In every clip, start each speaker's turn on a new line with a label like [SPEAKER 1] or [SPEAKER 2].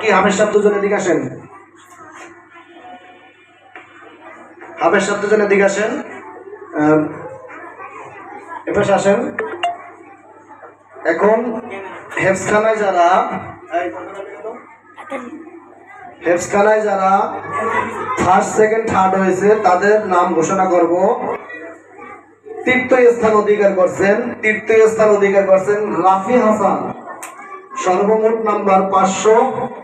[SPEAKER 1] কি হামের সাহেব দুজন এদিকে আসেন। হামের সাহেব দুজন এদিকে আসেন। এপাশে আসেন। এখন হেফসখানায় যারা হেফসখানায় যারা ফার্স্ট সেকেন্ড থার্ড হয়েছে, তাদের নাম ঘোষণা করব। তৃতীয় স্থান অধিকার করছেন তৃতীয় স্থান অধিকার করছেন রাফি হাসান। সর্বমোট নাম্বার পাঁচশো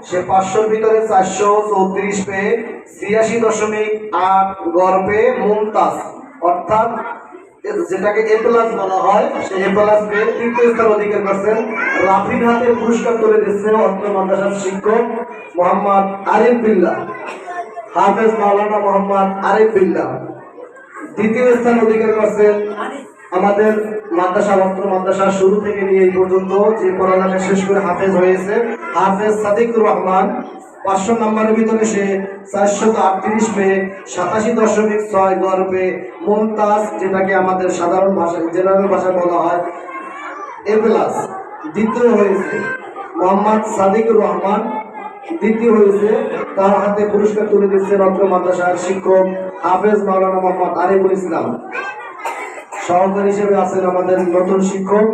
[SPEAKER 1] সে পাঁচশোর ভিতরে চারশো চৌত্রিশ পেয়ে ছিয়াশি দশমিক আট পেয়ে মুমতাজ। অর্থাৎ যেটাকে এ প্লাস বলা হয়, সে এ প্লাস পেয়ে তৃতীয় স্থান অধিকার করছেন। রাফির হাতে পুরস্কার তুলে দিচ্ছেন অর্থ মাদ্রাসার শিক্ষক মোহাম্মদ আরিফ বিল্লাহ। হাফেজ মাওলানা মোহাম্মদ আরিফ বিল্লাহ। দ্বিতীয় স্থান অধিকার করছেন আমাদের মাদ্রাসা অত্র মাদ্রাসা শুরু থেকে নিয়ে এই পর্যন্ত যে পড়ালেখা শেষ করে হাফেজ হয়েছে। হাফেজ সাদিকুর রহমান পাঁচশো নম্বরের ভিতরে সে চারশত আটত্রিশ পেয়ে সাতাশি দশমিক ছয় গড় পেয়ে মমতাজ যেটাকে আমাদের সাধারণ ভাষায় জেনারেল ভাষায় বলা হয় এ প্লাস দ্বিতীয় হয়েছে মোহাম্মদ সাদিকুর রহমান দ্বিতীয় হয়েছে, তার হাতে পুরস্কার তুলে দিচ্ছে রত্ন মাদ্রাসার শিক্ষক হাফেজ মাওলানা মোহাম্মদ আরিফুল ইসলাম। সহকারী হিসেবে আছেন আমাদের নতুন শিক্ষক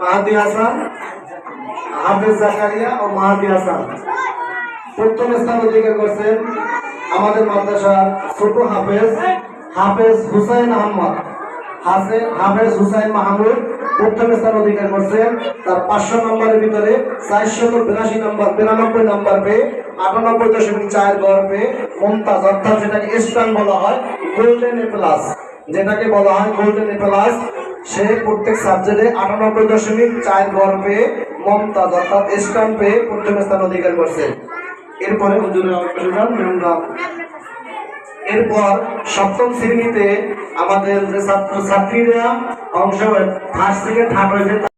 [SPEAKER 1] মাহাদি হাসান, হাফেজ জাকারিয়া ও মাহাদি হাসান। প্রথম স্থান অধিকার করছেন আমাদের মাদ্রাসার ছোট হাফেজ হাফেজ হুসাইন আহমদ। হাফেজ হুসাইন মাহমুদ প্রথম স্থান অধিকার করছেন। তার পাঁচশো নম্বরের ভিতরে চারশত বিরাশি নম্বর, বিরানব্বই নম্বর পেয়ে, আটানব্বই দশমিক চার গড় পেয়ে মমতাজ, অর্থাৎ যেটাকে স্টান বলা হয় গোল্ডেন এ প্লাস যেটাকে বলা হয় গোল্ডেন এ প্লাস সে প্রত্যেক সাবজেক্টে আটানব্বই দশমিক চার গড় পেয়ে মমতাজ, অর্থাৎ স্টান পেয়ে প্রথম স্থান অধিকার করছে। এরপরে হুজুরের অপেক্ষা আমরা এরপর সপ্তম শ্রেণীতে আমাদের যে ছাত্র ছাত্রীরা অংশ ফার্স্ট থেকে থার্ড হয়েছে